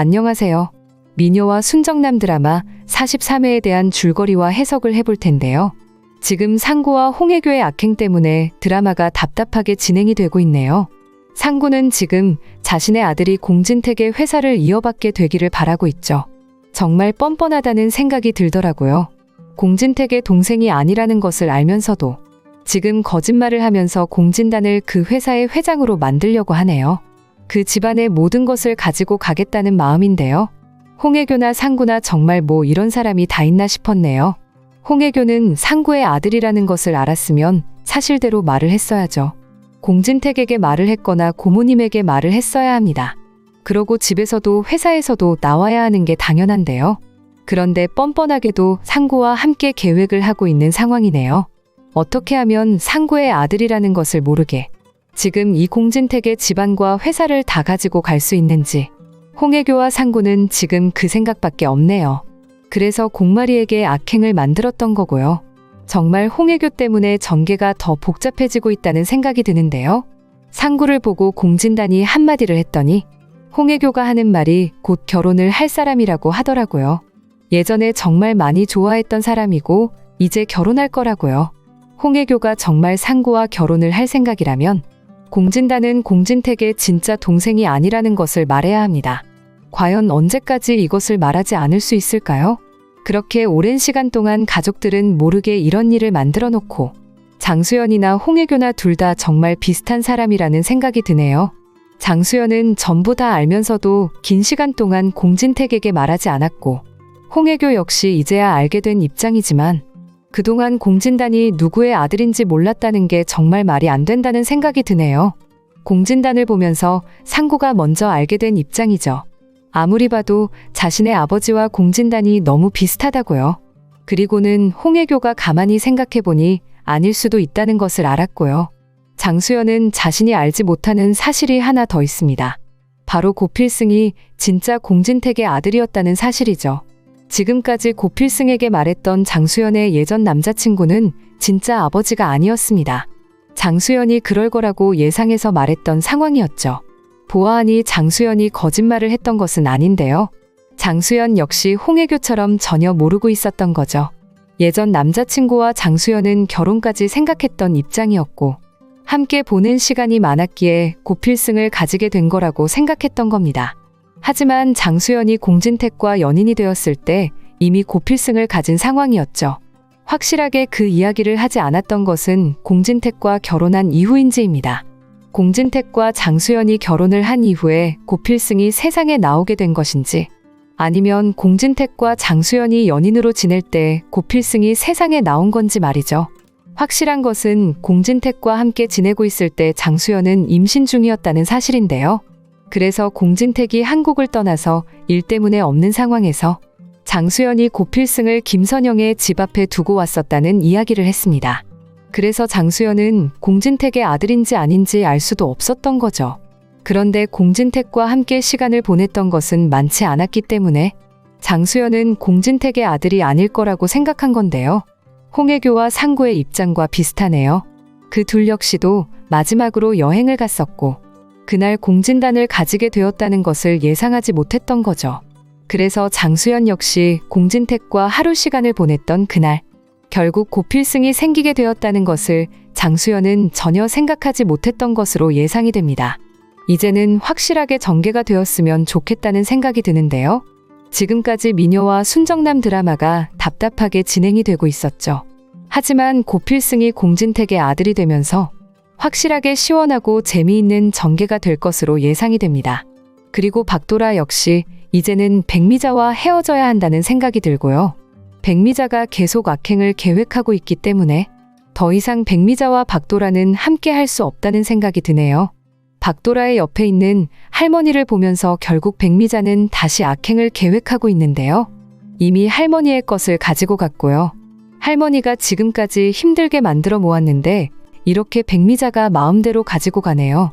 안녕하세요. 미녀와 순정남 드라마 43회에 대한 줄거리와 해석을 해볼 텐데요. 지금 상구와 홍해교의 악행 때문에 드라마가 답답하게 진행이 되고 있네요. 상구는 지금 자신의 아들이 공진택의 회사를 이어받게 되기를 바라고 있죠. 정말 뻔뻔하다는 생각이 들더라고요. 공진택의 동생이 아니라는 것을 알면서도 지금 거짓말을 하면서 공진단을 그 회사의 회장으로 만들려고 하네요. 그 집안의 모든 것을 가지고 가겠다는 마음인데요. 홍해교나 상구나 정말 뭐 이런 사람이 다 있나 싶었네요. 홍해교는 상구의 아들이라는 것을 알았으면 사실대로 말을 했어야죠. 공진택에게 말을 했거나 고모님에게 말을 했어야 합니다. 그러고 집에서도 회사에서도 나와야 하는 게 당연한데요. 그런데 뻔뻔하게도 상구와 함께 계획을 하고 있는 상황이네요. 어떻게 하면 상구의 아들이라는 것을 모르게 지금 이 공진택의 집안과 회사를 다 가지고 갈 수 있는지 홍해교와 상구는 지금 그 생각밖에 없네요. 그래서 공마리에게 악행을 만들었던 거고요. 정말 홍해교 때문에 전개가 더 복잡해지고 있다는 생각이 드는데요. 상구를 보고 공진단이 한마디를 했더니 홍해교가 하는 말이 곧 결혼을 할 사람이라고 하더라고요. 예전에 정말 많이 좋아했던 사람이고 이제 결혼할 거라고요. 홍해교가 정말 상구와 결혼을 할 생각이라면 공진단은 공진택의 진짜 동생이 아니라는 것을 말해야 합니다. 과연 언제까지 이것을 말하지 않을 수 있을까요? 그렇게 오랜 시간 동안 가족들은 모르게 이런 일을 만들어 놓고 장수연이나 홍해교나 둘 다 정말 비슷한 사람이라는 생각이 드네요. 장수연은 전부 다 알면서도 긴 시간 동안 공진택에게 말하지 않았고 홍해교 역시 이제야 알게 된 입장이지만 그동안 공진단이 누구의 아들인지 몰랐다는 게 정말 말이 안 된다는 생각이 드네요. 공진단을 보면서 상구가 먼저 알게 된 입장이죠. 아무리 봐도 자신의 아버지와 공진단이 너무 비슷하다고요. 그리고는 홍해교가 가만히 생각해보니 아닐 수도 있다는 것을 알았고요. 장수연은 자신이 알지 못하는 사실이 하나 더 있습니다. 바로 고필승이 진짜 공진택의 아들이었다는 사실이죠. 지금까지 고필승에게 말했던 장수연의 예전 남자친구는 진짜 아버지가 아니었습니다. 장수연이 그럴 거라고 예상해서 말했던 상황이었죠. 보아하니 장수연이 거짓말을 했던 것은 아닌데요. 장수연 역시 홍해교처럼 전혀 모르고 있었던 거죠. 예전 남자친구와 장수연은 결혼까지 생각했던 입장이었고, 함께 보는 시간이 많았기에 고필승을 가지게 된 거라고 생각했던 겁니다. 하지만 장수연이 공진택과 연인이 되었을 때 이미 고필승을 가진 상황이었죠. 확실하게 그 이야기를 하지 않았던 것은 공진택과 결혼한 이후인지입니다. 공진택과 장수연이 결혼을 한 이후에 고필승이 세상에 나오게 된 것인지 아니면 공진택과 장수연이 연인으로 지낼 때 고필승이 세상에 나온 건지 말이죠. 확실한 것은 공진택과 함께 지내고 있을 때 장수연은 임신 중이었다는 사실인데요. 그래서 공진택이 한국을 떠나서 일 때문에 없는 상황에서 장수연이 고필승을 김선영의 집 앞에 두고 왔었다는 이야기를 했습니다. 그래서 장수연은 공진택의 아들인지 아닌지 알 수도 없었던 거죠. 그런데 공진택과 함께 시간을 보냈던 것은 많지 않았기 때문에 장수연은 공진택의 아들이 아닐 거라고 생각한 건데요. 홍해교와 상구의 입장과 비슷하네요. 그 둘 역시도 마지막으로 여행을 갔었고 그날 공진단을 가지게 되었다는 것을 예상하지 못했던 거죠. 그래서 장수연 역시 공진택과 하루 시간을 보냈던 그날, 결국 고필승이 생기게 되었다는 것을 장수연은 전혀 생각하지 못했던 것으로 예상이 됩니다. 이제는 확실하게 전개가 되었으면 좋겠다는 생각이 드는데요. 지금까지 미녀와 순정남 드라마가 답답하게 진행이 되고 있었죠. 하지만 고필승이 공진택의 아들이 되면서 확실하게 시원하고 재미있는 전개가 될 것으로 예상이 됩니다. 그리고 박도라 역시 이제는 백미자와 헤어져야 한다는 생각이 들고요. 백미자가 계속 악행을 계획하고 있기 때문에 더 이상 백미자와 박도라는 함께 할 수 없다는 생각이 드네요. 박도라의 옆에 있는 할머니를 보면서 결국 백미자는 다시 악행을 계획하고 있는데요. 이미 할머니의 것을 가지고 갔고요. 할머니가 지금까지 힘들게 만들어 모았는데 이렇게 백미자가 마음대로 가지고 가네요.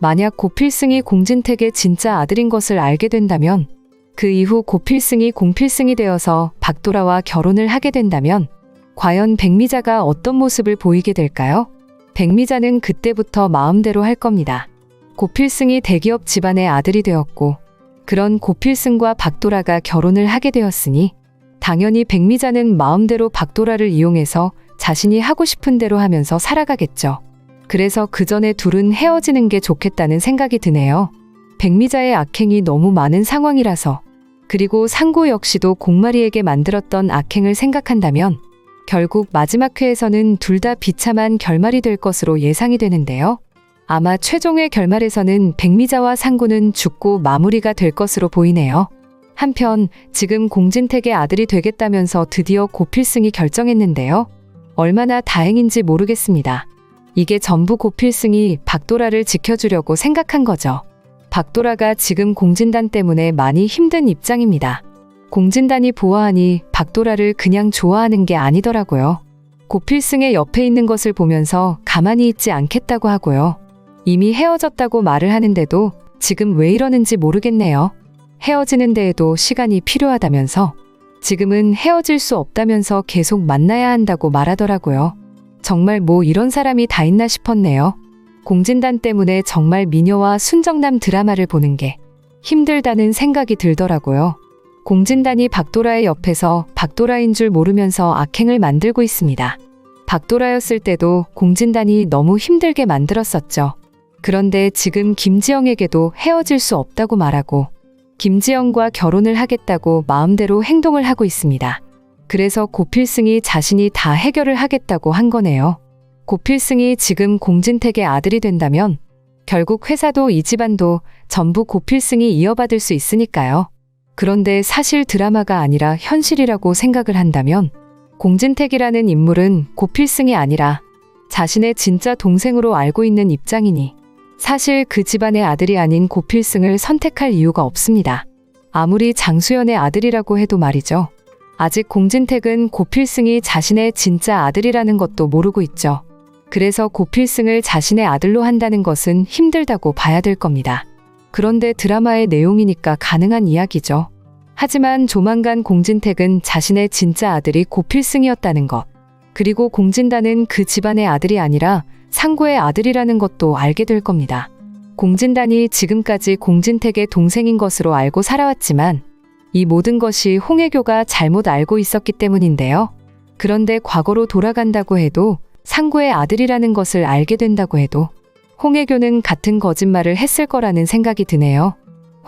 만약 고필승이 공진택의 진짜 아들인 것을 알게 된다면 그 이후 고필승이 공필승이 되어서 박도라와 결혼을 하게 된다면 과연 백미자가 어떤 모습을 보이게 될까요? 백미자는 그때부터 마음대로 할 겁니다. 고필승이 대기업 집안의 아들이 되었고 그런 고필승과 박도라가 결혼을 하게 되었으니 당연히 백미자는 마음대로 박도라를 이용해서 자신이 하고 싶은 대로 하면서 살아가겠죠. 그래서 그 전에 둘은 헤어지는 게 좋겠다는 생각이 드네요. 백미자의 악행이 너무 많은 상황이라서 그리고 상고 역시도 공마리에게 만들었던 악행을 생각한다면 결국 마지막 회에서는 둘 다 비참한 결말이 될 것으로 예상이 되는데요. 아마 최종의 결말에서는 백미자와 상고는 죽고 마무리가 될 것으로 보이네요. 한편 지금 공진택의 아들이 되겠다면서 드디어 고필승이 결정했는데요. 얼마나 다행인지 모르겠습니다. 이게 전부 고필승이 박도라를 지켜주려고 생각한 거죠. 박도라가 지금 공진단 때문에 많이 힘든 입장입니다. 공진단이 보아하니 박도라를 그냥 좋아하는 게 아니더라고요. 고필승의 옆에 있는 것을 보면서 가만히 있지 않겠다고 하고요. 이미 헤어졌다고 말을 하는데도 지금 왜 이러는지 모르겠네요. 헤어지는 데에도 시간이 필요하다면서 지금은 헤어질 수 없다면서 계속 만나야 한다고 말하더라고요. 정말 뭐 이런 사람이 다 있나 싶었네요. 공진단 때문에 정말 미녀와 순정남 드라마를 보는 게 힘들다는 생각이 들더라고요. 공진단이 박도라의 옆에서 박도라인 줄 모르면서 악행을 만들고 있습니다. 박도라였을 때도 공진단이 너무 힘들게 만들었었죠. 그런데 지금 김지영에게도 헤어질 수 없다고 말하고 김지영과 결혼을 하겠다고 마음대로 행동을 하고 있습니다. 그래서 고필승이 자신이 다 해결을 하겠다고 한 거네요. 고필승이 지금 공진택의 아들이 된다면 결국 회사도 이 집안도 전부 고필승이 이어받을 수 있으니까요. 그런데 사실 드라마가 아니라 현실이라고 생각을 한다면 공진택이라는 인물은 고필승이 아니라 자신의 진짜 동생으로 알고 있는 입장이니 사실 그 집안의 아들이 아닌 고필승을 선택할 이유가 없습니다. 아무리 장수연의 아들이라고 해도 말이죠. 아직 공진택은 고필승이 자신의 진짜 아들이라는 것도 모르고 있죠. 그래서 고필승을 자신의 아들로 한다는 것은 힘들다고 봐야 될 겁니다. 그런데 드라마의 내용이니까 가능한 이야기죠. 하지만 조만간 공진택은 자신의 진짜 아들이 고필승이었다는 것, 그리고 공진단은 그 집안의 아들이 아니라 상고의 아들이라는 것도 알게 될 겁니다. 공진단이 지금까지 공진택의 동생인 것으로 알고 살아왔지만 이 모든 것이 홍해교가 잘못 알고 있었기 때문인데요. 그런데 과거로 돌아간다고 해도 상고의 아들이라는 것을 알게 된다고 해도 홍해교는 같은 거짓말을 했을 거라는 생각이 드네요.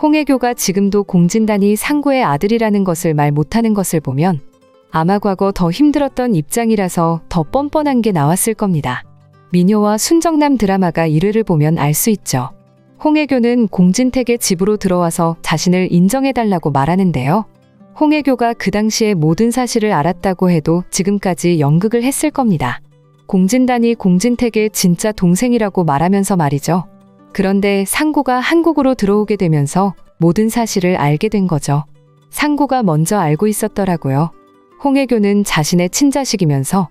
홍해교가 지금도 공진단이 상고의 아들이라는 것을 말 못하는 것을 보면 아마 과거 더 힘들었던 입장이라서 더 뻔뻔한 게 나왔을 겁니다. 미녀와 순정남 드라마가 1회를 보면 알 수 있죠. 홍해교는 공진택의 집으로 들어와서 자신을 인정해달라고 말하는데요. 홍해교가 그 당시에 모든 사실을 알았다고 해도 지금까지 연극을 했을 겁니다. 공진단이 공진택의 진짜 동생이라고 말하면서 말이죠. 그런데 상고가 한국으로 들어오게 되면서 모든 사실을 알게 된 거죠. 상고가 먼저 알고 있었더라고요. 홍해교는 자신의 친자식이면서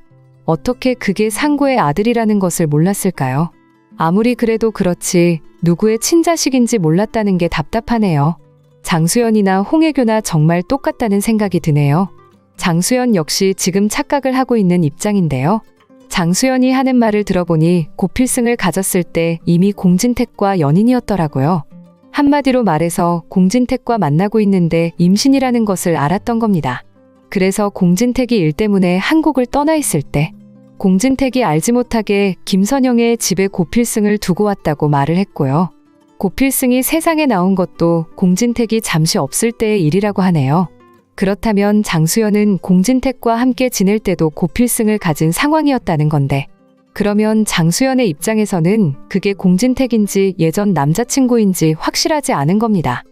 어떻게 그게 상고의 아들이라는 것을 몰랐을까요? 아무리 그래도 그렇지 누구의 친자식인지 몰랐다는 게 답답하네요. 장수연이나 홍해교나 정말 똑같다는 생각이 드네요. 장수연 역시 지금 착각을 하고 있는 입장인데요. 장수연이 하는 말을 들어보니 고필승을 가졌을 때 이미 공진택과 연인이었더라고요. 한마디로 말해서 공진택과 만나고 있는데 임신이라는 것을 알았던 겁니다. 그래서 공진택이 일 때문에 한국을 떠나 있을 때 공진택이 알지 못하게 김선영의 집에 고필승을 두고 왔다고 말을 했고요. 고필승이 세상에 나온 것도 공진택이 잠시 없을 때의 일이라고 하네요. 그렇다면 장수연은 공진택과 함께 지낼 때도 고필승을 가진 상황이었다는 건데, 그러면 장수연의 입장에서는 그게 공진택인지 예전 남자친구인지 확실하지 않은 겁니다.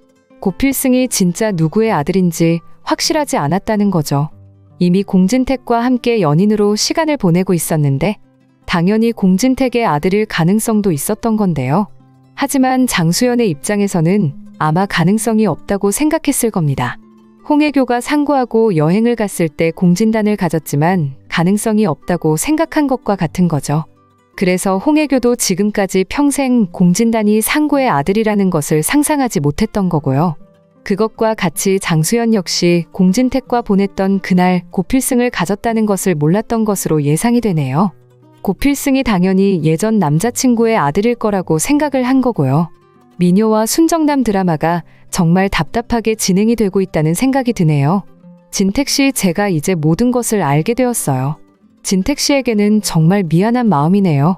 고필승이 진짜 누구의 아들인지 확실하지 않았다는 거죠. 이미 공진택과 함께 연인으로 시간을 보내고 있었는데, 당연히 공진택의 아들일 가능성도 있었던 건데요. 하지만 장수연의 입장에서는 아마 가능성이 없다고 생각했을 겁니다. 홍해교가 상고하고 여행을 갔을 때 공진단을 가졌지만 가능성이 없다고 생각한 것과 같은 거죠. 그래서 홍해교도 지금까지 평생 공진단이 상고의 아들이라는 것을 상상하지 못했던 거고요. 그것과 같이 장수연 역시 공진택과 보냈던 그날 고필승을 가졌다는 것을 몰랐던 것으로 예상이 되네요. 고필승이 당연히 예전 남자친구의 아들일 거라고 생각을 한 거고요. 미녀와 순정남 드라마가 정말 답답하게 진행이 되고 있다는 생각이 드네요. 진택 씨, 제가 이제 모든 것을 알게 되었어요. 진택 씨에게는 정말 미안한 마음이네요.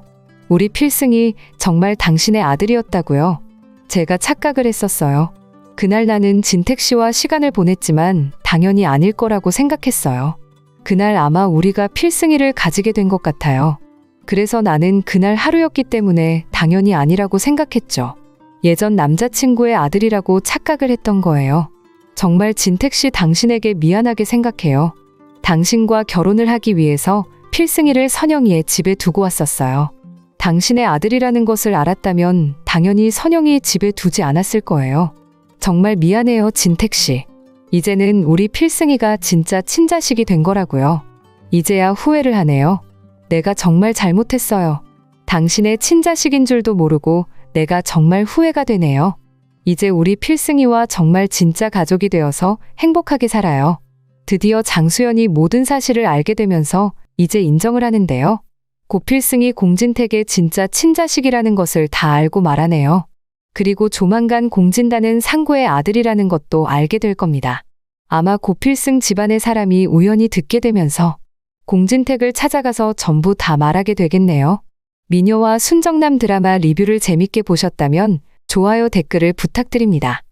우리 필승이 정말 당신의 아들이었다고요. 제가 착각을 했었어요. 그날 나는 진택 씨와 시간을 보냈지만 당연히 아닐 거라고 생각했어요. 그날 아마 우리가 필승이를 가지게 된 것 같아요. 그래서 나는 그날 하루였기 때문에 당연히 아니라고 생각했죠. 예전 남자친구의 아들이라고 착각을 했던 거예요. 정말 진택 씨 당신에게 미안하게 생각해요. 당신과 결혼을 하기 위해서 필승이를 선영이의 집에 두고 왔었어요. 당신의 아들이라는 것을 알았다면 당연히 선영이 집에 두지 않았을 거예요. 정말 미안해요, 진택 씨. 이제는 우리 필승이가 진짜 친자식이 된 거라고요. 이제야 후회를 하네요. 내가 정말 잘못했어요. 당신의 친자식인 줄도 모르고 내가 정말 후회가 되네요. 이제 우리 필승이와 정말 진짜 가족이 되어서 행복하게 살아요. 드디어 장수연이 모든 사실을 알게 되면서 이제 인정을 하는데요. 고필승이 공진택의 진짜 친자식이라는 것을 다 알고 말하네요. 그리고 조만간 공진다는 상구의 아들이라는 것도 알게 될 겁니다. 아마 고필승 집안의 사람이 우연히 듣게 되면서 공진택을 찾아가서 전부 다 말하게 되겠네요. 미녀와 순정남 드라마 리뷰를 재밌게 보셨다면 좋아요 댓글을 부탁드립니다.